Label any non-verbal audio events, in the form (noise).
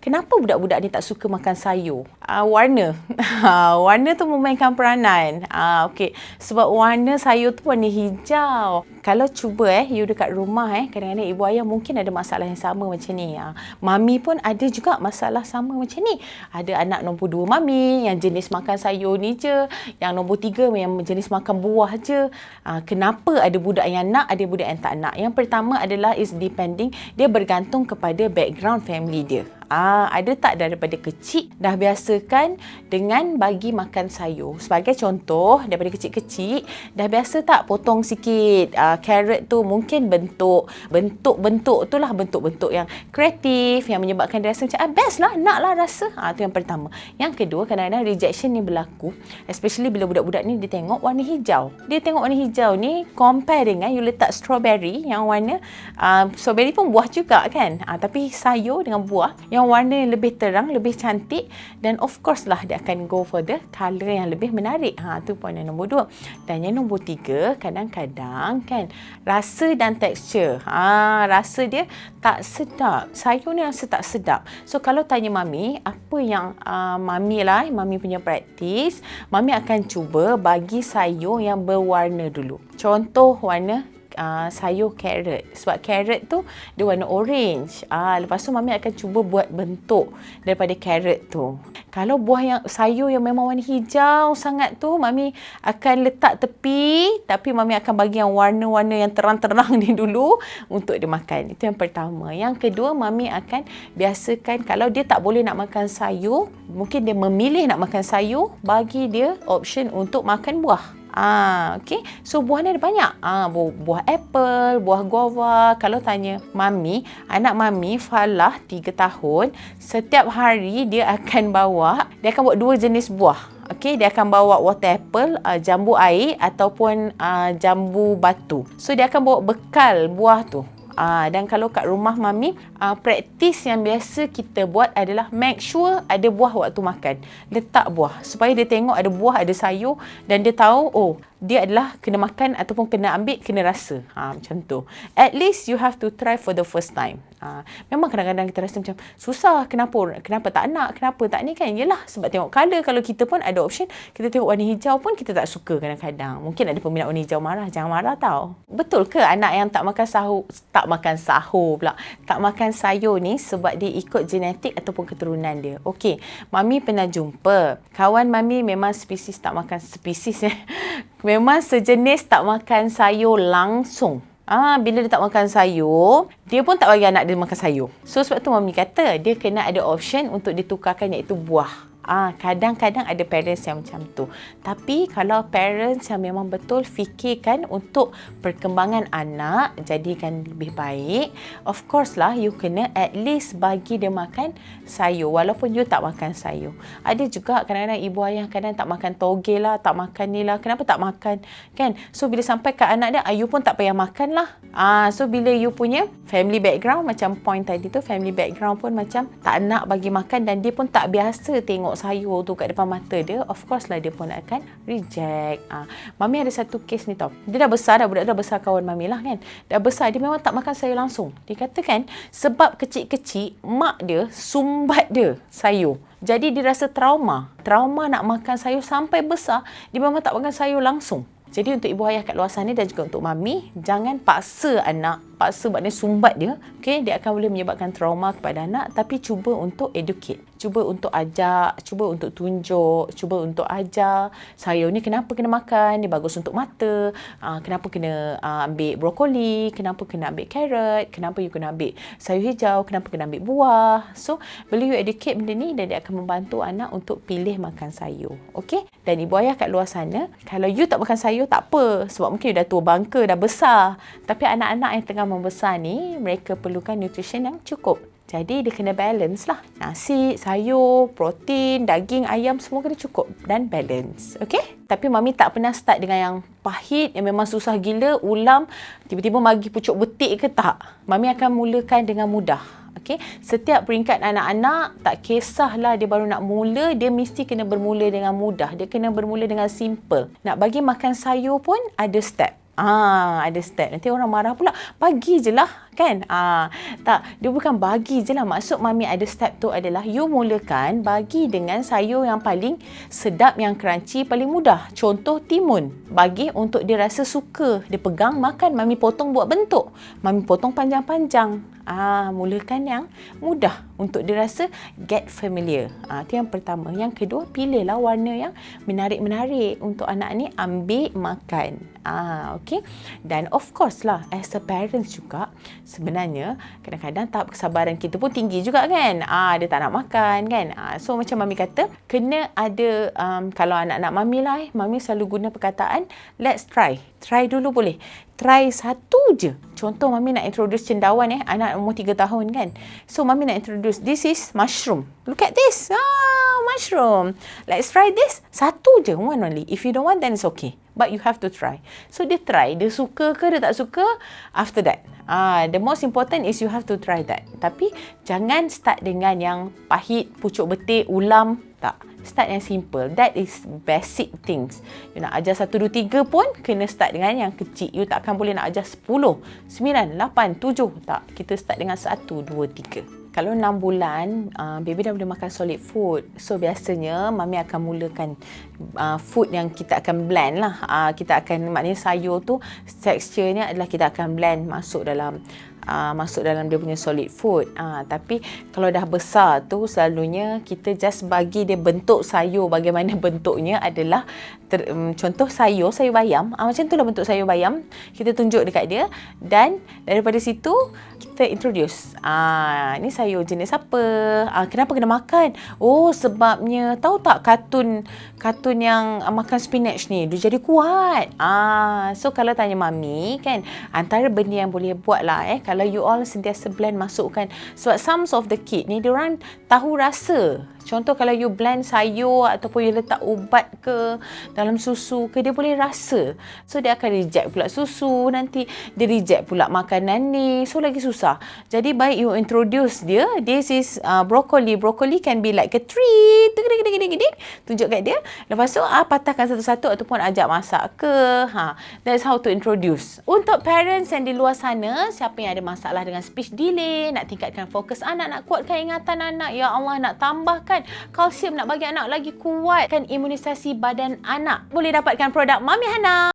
kenapa budak-budak ni tak suka makan sayur? Uh, warna. (laughs) warna tu memainkan peranan. Uh, okay. Sebab warna sayur tu warna hijau. Kalau cuba eh, you dekat rumah eh, kadang-kadang ibu ayah mungkin ada masalah yang sama macam ni. Uh, mami pun ada juga masalah sama macam ni. Ada anak nombor dua mami yang jenis makan sayur ni je. Yang nombor tiga yang jenis makan buah je. Uh, kenapa ada budak yang nak, ada budak yang tak nak? Yang pertama adalah is depending, dia bergantung kepada background family dia. Ah, ada tak daripada kecil dah biasakan dengan bagi makan sayur. Sebagai contoh, daripada kecil-kecil dah biasa tak potong sikit ah, carrot tu mungkin bentuk bentuk-bentuk tu lah bentuk-bentuk yang kreatif yang menyebabkan dia rasa macam ah, best lah, nak lah rasa. Ah, tu yang pertama. Yang kedua, kadang-kadang rejection ni berlaku especially bila budak-budak ni dia tengok warna hijau. Dia tengok warna hijau ni compare dengan you letak strawberry yang warna ah, strawberry pun buah juga kan. Ah, tapi sayur dengan buah yang yang warna yang lebih terang, lebih cantik dan of course lah dia akan go for the colour yang lebih menarik. Ha, tu poin yang nombor dua. Dan yang nombor tiga, kadang-kadang kan rasa dan tekstur. Ha, rasa dia tak sedap. Sayur ni rasa tak sedap. So kalau tanya mami, apa yang uh, mami lah, mami punya praktis, mami akan cuba bagi sayur yang berwarna dulu. Contoh warna uh, sayur carrot sebab carrot tu dia warna orange. Ah uh, lepas tu mami akan cuba buat bentuk daripada carrot tu. Kalau buah yang sayur yang memang warna hijau sangat tu mami akan letak tepi tapi mami akan bagi yang warna-warna yang terang-terang (laughs) ni dulu untuk dia makan. Itu yang pertama. Yang kedua mami akan biasakan kalau dia tak boleh nak makan sayur, mungkin dia memilih nak makan sayur, bagi dia option untuk makan buah. Ah, okey. So buah ni ada banyak. Ah, buah, buah apple, buah guava. Kalau tanya mami, anak mami Falah 3 tahun, setiap hari dia akan (laughs) bawa, dia akan bawa dua jenis buah. Okey, dia akan bawa water apple, uh, jambu air ataupun uh, jambu batu. So dia akan bawa bekal buah tu. Uh, dan kalau kat rumah mami, uh, praktis yang biasa kita buat adalah make sure ada buah waktu makan. Letak buah supaya dia tengok ada buah, ada sayur dan dia tahu oh dia adalah kena makan ataupun kena ambil, kena rasa. Ha, macam tu. At least you have to try for the first time. Ha, memang kadang-kadang kita rasa macam susah. Kenapa? Kenapa tak nak? Kenapa tak ni kan? Yelah sebab tengok colour. Kalau kita pun ada option, kita tengok warna hijau pun kita tak suka kadang-kadang. Mungkin ada peminat warna hijau marah. Jangan marah tau. Betul ke anak yang tak makan sahur, tak makan sahur pula, tak makan sayur ni sebab dia ikut genetik ataupun keturunan dia? Okey, Mami pernah jumpa. Kawan Mami memang spesies tak makan spesies eh memang sejenis tak makan sayur langsung. Ah, bila dia tak makan sayur, dia pun tak bagi anak dia makan sayur. So sebab tu mami kata dia kena ada option untuk ditukarkan iaitu buah. Ah, kadang-kadang ada parents yang macam tu. Tapi kalau parents yang memang betul fikirkan untuk perkembangan anak jadikan lebih baik, of course lah you kena at least bagi dia makan sayur walaupun you tak makan sayur. Ada juga kadang-kadang ibu ayah kadang tak makan toge lah, tak makan ni lah. Kenapa tak makan? Kan? So bila sampai ke anak dia, ah, you pun tak payah makan lah. Ah, so bila you punya family background macam point tadi tu, family background pun macam tak nak bagi makan dan dia pun tak biasa tengok tengok sayur tu kat depan mata dia, of course lah dia pun akan reject. Ah, mami ada satu kes ni tau. Dia dah besar dah, budak dah besar kawan mami lah kan. Dah besar, dia memang tak makan sayur langsung. Dia kata kan, sebab kecil-kecil, mak dia sumbat dia sayur. Jadi dia rasa trauma. Trauma nak makan sayur sampai besar, dia memang tak makan sayur langsung. Jadi untuk ibu ayah kat luar sana dan juga untuk mami, jangan paksa anak, paksa maknanya sumbat dia, okay? dia akan boleh menyebabkan trauma kepada anak tapi cuba untuk educate cuba untuk ajak, cuba untuk tunjuk, cuba untuk ajar sayur ni kenapa kena makan, dia bagus untuk mata, uh, kenapa kena uh, ambil brokoli, kenapa kena ambil carrot, kenapa you kena ambil sayur hijau, kenapa kena ambil buah. So, bila you educate benda ni dan dia akan membantu anak untuk pilih makan sayur. Okay? Dan ibu ayah kat luar sana, kalau you tak makan sayur tak apa sebab mungkin you dah tua bangka, dah besar. Tapi anak-anak yang tengah membesar ni, mereka perlukan nutrition yang cukup. Jadi dia kena balance lah. Nasi, sayur, protein, daging, ayam semua kena cukup dan balance. Okay? Tapi mami tak pernah start dengan yang pahit yang memang susah gila, ulam, tiba-tiba bagi pucuk betik ke tak. Mami akan mulakan dengan mudah. Okay? Setiap peringkat anak-anak, tak kisahlah dia baru nak mula, dia mesti kena bermula dengan mudah. Dia kena bermula dengan simple. Nak bagi makan sayur pun ada step. Ah, ada step. Nanti orang marah pula. Bagi je lah kan? Ah tak dia bukan bagi je lah. Maksud mami ada step tu adalah you mulakan bagi dengan sayur yang paling sedap yang crunchy paling mudah. Contoh timun. Bagi untuk dia rasa suka. Dia pegang makan. Mami potong buat bentuk. Mami potong panjang-panjang. Ah mulakan yang mudah untuk dia rasa get familiar. Ah itu yang pertama. Yang kedua pilihlah warna yang menarik-menarik untuk anak ni ambil makan. Ah, okay. Dan of course lah, as a parents juga, sebenarnya kadang-kadang tahap kesabaran kita pun tinggi juga kan. Ah, dia tak nak makan kan. Ah, so macam mami kata, kena ada, um, kalau anak-anak mami lah eh, mami selalu guna perkataan, let's try. Try dulu boleh. Try satu je. Contoh mami nak introduce cendawan eh, anak umur 3 tahun kan. So mami nak introduce, this is mushroom. Look at this. Ah, mushroom. Let's try this. Satu je, one only. If you don't want, then it's okay but you have to try. So dia try, dia suka ke dia tak suka after that. Ah, the most important is you have to try that. Tapi jangan start dengan yang pahit, pucuk betik, ulam, tak. Start yang simple. That is basic things. You nak ajar satu, dua, tiga pun kena start dengan yang kecil. You takkan boleh nak ajar sepuluh, sembilan, lapan, tujuh. Tak. Kita start dengan satu, dua, tiga kalau 6 bulan uh, baby dah boleh makan solid food. So biasanya mami akan mulakan uh, food yang kita akan blend lah. Uh, kita akan maknanya sayur tu teksturnya adalah kita akan blend masuk dalam uh, masuk dalam dia punya solid food. Uh, tapi kalau dah besar tu selalunya kita just bagi dia bentuk sayur. Bagaimana (laughs) bentuknya adalah ter, um, contoh sayur sayur bayam. Uh, macam tu lah bentuk sayur bayam. Kita tunjuk dekat dia. Dan daripada situ kita introduce. Ah ni sayur jenis apa? Ah kenapa kena makan? Oh sebabnya tahu tak kartun kartun yang uh, makan spinach ni? Dia jadi kuat. Ah so kalau tanya mami kan antara benda yang boleh buat lah eh kalau you all sentiasa blend masukkan. Sebab some of the kid ni dia orang tahu rasa Contoh kalau you blend sayur ataupun you letak ubat ke dalam susu ke dia boleh rasa. So dia akan reject pula susu nanti dia reject pula makanan ni. So lagi susah. Jadi baik you introduce dia this is uh, broccoli. Broccoli can be like a tree. Tunjuk kat dia. Lepas tu ah patahkan satu-satu ataupun ajak masak ke. Ha that's how to introduce. Untuk parents yang di luar sana siapa yang ada masalah dengan speech delay, nak tingkatkan fokus anak, nak kuatkan ingatan anak, ya Allah nak tambahkan kan kalsium nak bagi anak lagi kuat kan imunisasi badan anak. Boleh dapatkan produk Mami Hana